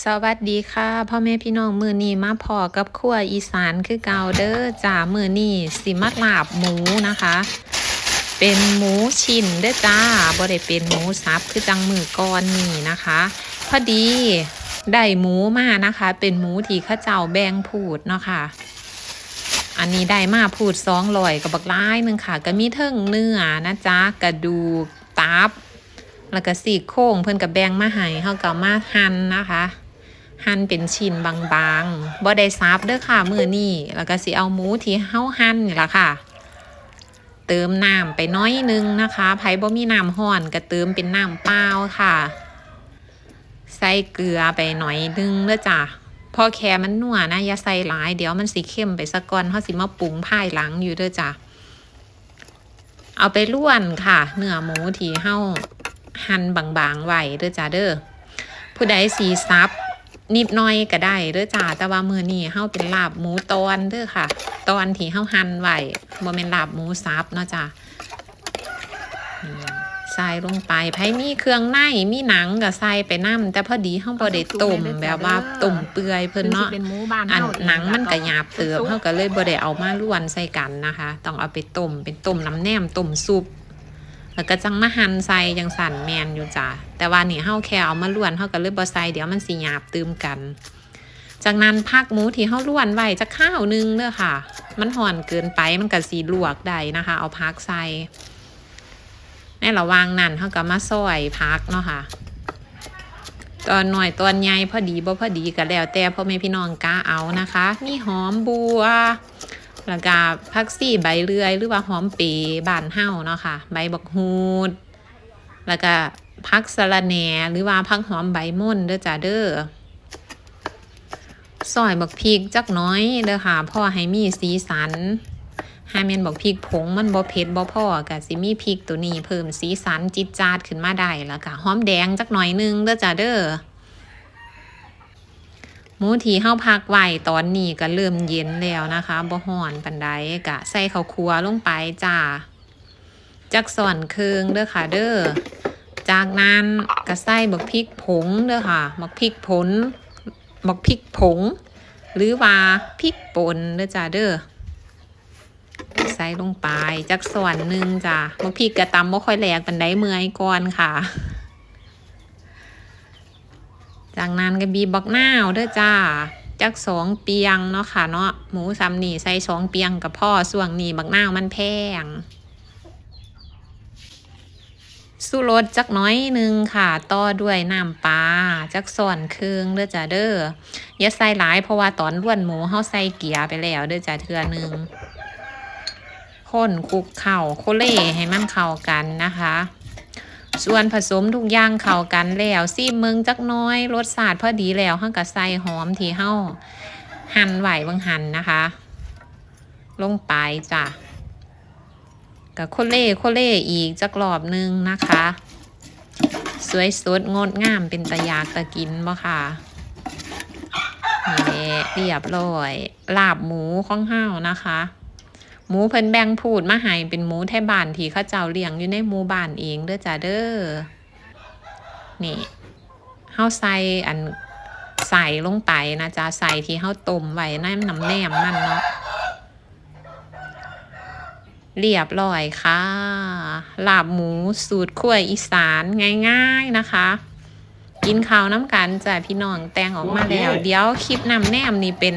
สวัสดีค่ะพ่อแม่พี่น้องมือนี้มาพอกับครัวอีสานคือเกาเด้อจ้ามือนี้สิมาลาบหมูนะคะ เป็นหมูชิ้นเด้อจ้าบ่ได้เป็นหมูสับคือจังมือก้อนนี่นะคะ พอดีได้หมูมานะคะ เป็นหมูที่ข้าเจ้าแบ่งพูดเนาะค่ะ อันนี้ได้มาพูดสองลอยกับบักร้ายหนึ่งค่ะ ก็มีเทิงเนื้อนะจ๊ะกระดูกตับแล้วก็สี่โค้งเพิ่อนกับแบงมาให้เฮาก็มาหั่นนะคะ หั่นเป็นชิ้นบางๆบ่ได้ซับเด้อค่ะมือนี้แล้วก็สิเอาหมูที่เฮาหั่นนี่ละค่ะ เติมน้ำไปน้อยนึงนะคะไผบ่มีน้ำห้อนก็เติมเป็นน้ำเปล่าค่ะ ใส่เกลือไปหน่อยนึงเด้อจ้ะพอแค่มันนัวนะอย่าใส่หลาย เดี๋ยวมันสิเข้มไปซะก่อนเฮาสิมาปรุงภายหลังอยู่เด้อจ้ะเอาไปล้วนค่ะ เนื้อหมูที่เฮาหั่นบางๆไว้เด้อจ้าเด้อผู้ใดสีซับ นิดหน้อยก็ได้เด้อจ้าแต่ว่ามือนี้เฮาเป็นลาบหมูตอนเด้อค่ะ ตอนที่เฮาหั่นไว้บ่แม่นลาบหมูซับเนาะจ้านี่ใส่ลงไปไผมีเครื่องในมีหนังก็ใส่ไปนํแต่พอดีเฮาบ่ได้ต้มแบบว่าต้มเปื่อยเพิ่นเนาะเป็นหมูบ้านอันเฮาเองหนังมันก็หยาบเติบซุปเฮาก็เลยบ่ได้เอามาล้วนใส่กันนะคะ ต้องเอาไปต้มเป็นต้มน้ำแหนมต้มซุป แล้วก็จังมาหั่นใส่จังสั่นแมนอยู่จ้ะแต่ว่านี่เฮาแค่เอามาล้วนเฮาก็เลยบ่ใส่เดี๋ยวมันสิหยาบตืมกัน จากนั้นพักหมูที่เฮาล้วนไว้จะข้าวหนึงเด้อค่ะ มันห่อนเกินไปมันก็สิลวกได้นะคะ เอาพักใส่ในระว่างนั้นเฮาก็มาซอยพักเนาะค่ะ ตอนหน่อยตอนใหญ่พอดีบ่พอดีก็แล้วแต่พ่อแม่พี่น้องกาเอานะคะ มีหอมบัว แล้วก็ผักซี่ใบเลื่อย หรือว่าหอมเปรย์บ้านเฮาเนาะค่ะ ใบบักฮูด แล้วก็ผักสะระแหน่หรือว่าผักหอมใบม่นเด้อจ้าเด้อซอยบักพริกจักน้อยเด้อค่ะพ่อให้มีสีสันให้แม่นบักพริกผงมันบ่เผ็ดบ่พอก็สิมีพริกตัวนี้เพิ่มสีสันจิตจาดขึ้นมาได้แล้วก็หอมแดงจักหน่อยหนึงเด้อจ้าเด้อ มูที่เฮาพักไว้ตอนนี้ก็เริ่มเย็นแล้วนะคะบ่ฮ้อนปานใดกะใส่ข้าวคั่วลงไปจ้าจักส่อนเครื่องเด้อค่ะเด้อจากนั้นก็ใส่บักพริกผงเด้อค่ะบักพริกผลบักพริกผง หรือว่าพริกป่นเด้อจ้าเด้อใส่ลงไปจักส่วนหนึ่งจ้าบักพริกกระตำบ่ค่อยแหลกปานใดเมื่อยก่อนค่ะ จากนั้นก็บีบักนาวเด้อจ้าจักสองเปียงเนาะค่ะเนาะหมูซ้ำนี่ใส่สองเปียงกับพ่อส่วงนี้บักนาวมันแพงสู้รสจักน้อยหนึ่งค่ะ ต่อด้วยน้ำปลาจักส่วนเครื่องเด้อจ้าเด้ออย่าใส่หลายเพราะว่าตอนล้วนหมูเฮาใส่เกียไปแล้วเด้อจ้าเทือหนึ่งคนคลุกเข่าโคเล่ให้มันเข้ากันนะคะ ส่วนผสมทุกอย่างเข้ากันแล้วซีมเมืองจักน้อยรสชาติพอดีแล้วเฮาก็ใส่หอมที่เฮาหั่นไหวบางหั่นนะคะ ลงไปจ้ะกับโคเล่โคเล่อีกจักรอบหนึงนะคะ สวยสดงดงามเป็นตะยากตะกินบ่ค่ะนี่เรียบร้อยลาบหมูข้องเฮานะคะ หมูเพิ่นแบ่งพูดมาให้เป็นหมูแทบ้านที่เขาเจ้าเลี้ยงอยู่ในหมู่บ้านเองเด้อจ้าเด้อ นี่เฮาใส่อันใส่ลงไปนะจ๊ะใส่ที่เฮาต้มไว้ในน้ำแนมมันเนาะเรียบร้อยค่ะลาบหมูสูตรขั้วอีสานง่ายๆนะคะ กินข้าวน้ำกันจ้ะพี่น้องแตงออกมาแล้ว เดี๋ยวคลิปน้ำแนมนี่เป็น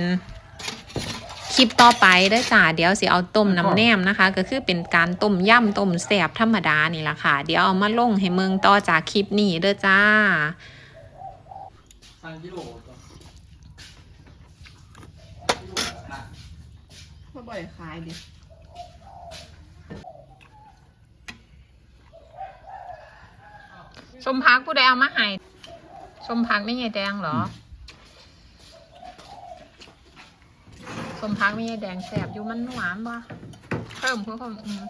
คลิปต่อไปได้อจ้าเดี๋ยวสิเอาต้มน้ำแนมนะคะ ก็คือเป็นการต้มย่ำต้มแสบธรรมดานี่แหละค่ะ เดี๋ยวเอามาลงให้เมืองต่อจากคลิปนี้เด้อจ้าสั่งกิโลก่อนกิโลละบ่บ่อยขายดิชมพักผู้ใดเอามาให้ชมพักไม่ใช่แดงเหรอ ชมพักมีแดงแสบอยู่มันหวานปะเพิ่มเพิ่มเพิ่มอืม